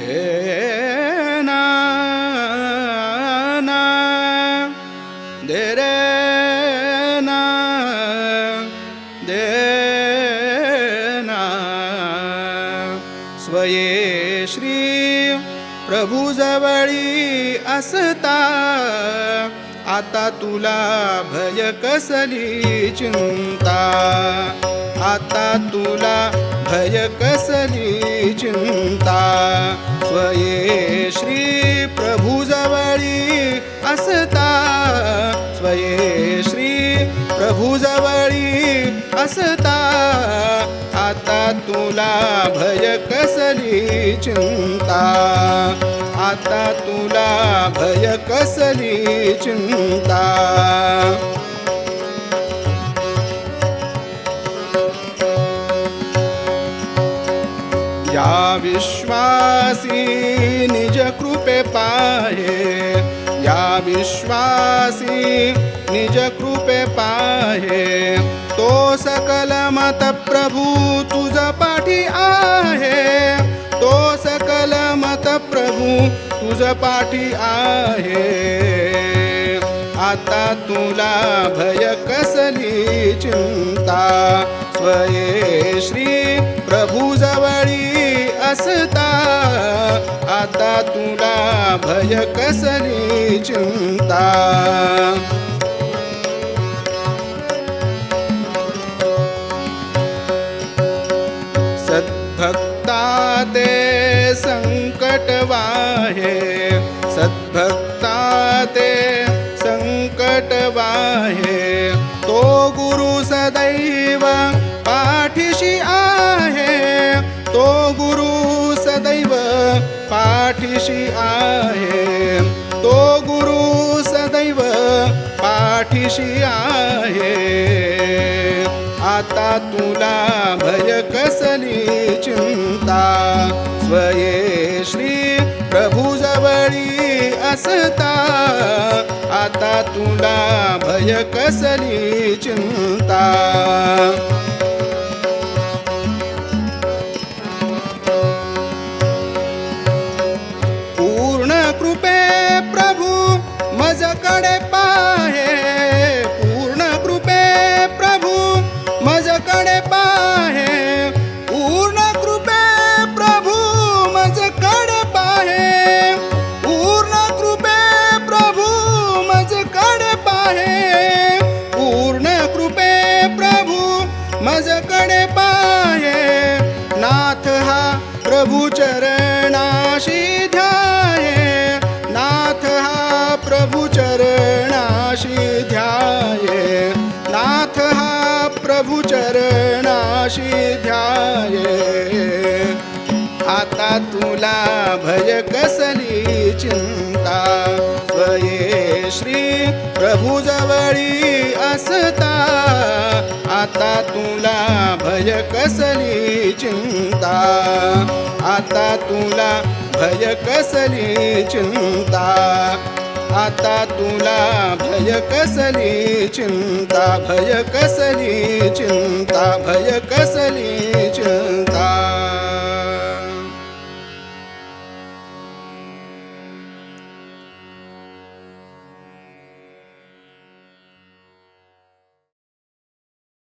ए ना ना दे ना दे ना। स्वये श्री प्रभुजवळी असता आता तुला भय कसली चिंता? आता तुला भय कसली चिंता? स्वये श्री प्रभुजवळी असता. स्वये श्री प्रभुजवळी असता. आता तुला भय कसली चिंता? आता तुला भय कसली चिंता? या विश्वासी निज कृपे पाहे. या विश्वासी निज कृपे पाहे. तो सकल मत प्रभू तुझ पाठी आहे. तो सकल मत प्रभू तुझ पाठी आहे. आता तुला भय कसली चिंता? स्वये श्री प्रभू असता आता तुला भय कसली चिंता? सद्भक्ता ते संकट वाहे. सद्भक्ता ते संकट वाहे. तो गुरु पाठीशी आहे आता तुला भय कसली चिंता? स्वये श्री प्रभुजवळी असता. आता तुला भय कसली चिंता? कडे पाहे. पूर्ण कृपे प्रभू मजकडे पाहे. पूर्ण कृपे प्रभू मजकडे पाहे. पूर्ण कृपे प्रभू मजकडे पाहे. नाथ हा प्रभू चरणाशी ध्या चरणाशी ध्याये. आता तुला भय कसली चिंता? स्वये श्री प्रभुजवळी असता. आता तुला भय कसली चिंता? आता तुला भय कसली चिंता? आता तुला भय कसली चिंता भय कसली चिंता भय